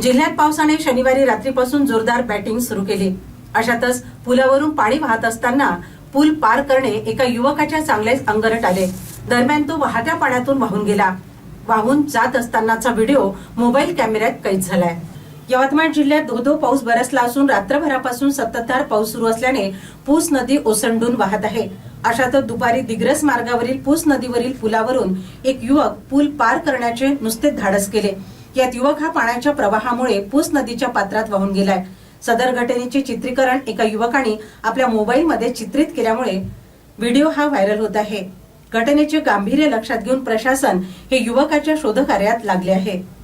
जिल्ह्यात पावसाने शनिवारी रात्रीपासून जोरदार बॅटिंग सुरू केली. अशातच पुलावरून पाणी वाहत असताना पूल पार करणे एका युवकाच्या चांगलेच अंगरट आले. दरम्यान तो वाहत्या पाण्यातून वाहून गेला. वाहून जात असतानाचा व्हिडिओ मोबाईल कॅमेऱ्यात कैद झालाय. यवतमाळ जिल्ह्यात धोधो पाऊस बरसला असून रात्रभरापासून सततधार पाऊस सुरू असल्याने पूस नदी ओसंडून वाहत आहे. अशातच दुपारी दिग्रस मार्गावरील पूस नदीवरील पुलावरून एक युवक पूल पार करण्याचे नुसते धाडस केले. यात युवक हा पाण्याच्या प्रवाहामुळे पूस नदीच्या पात्रात वाहून गेलाय. सदर घटनेचे चित्रीकरण एका युवकाने आपल्या मोबाईलमध्ये चित्रित केल्यामुळे व्हिडिओ हा व्हायरल होत आहे. घटनेचे गांभीर्य लक्षात घेऊन प्रशासन हे युवकाच्या शोधकार्यात लागले आहे.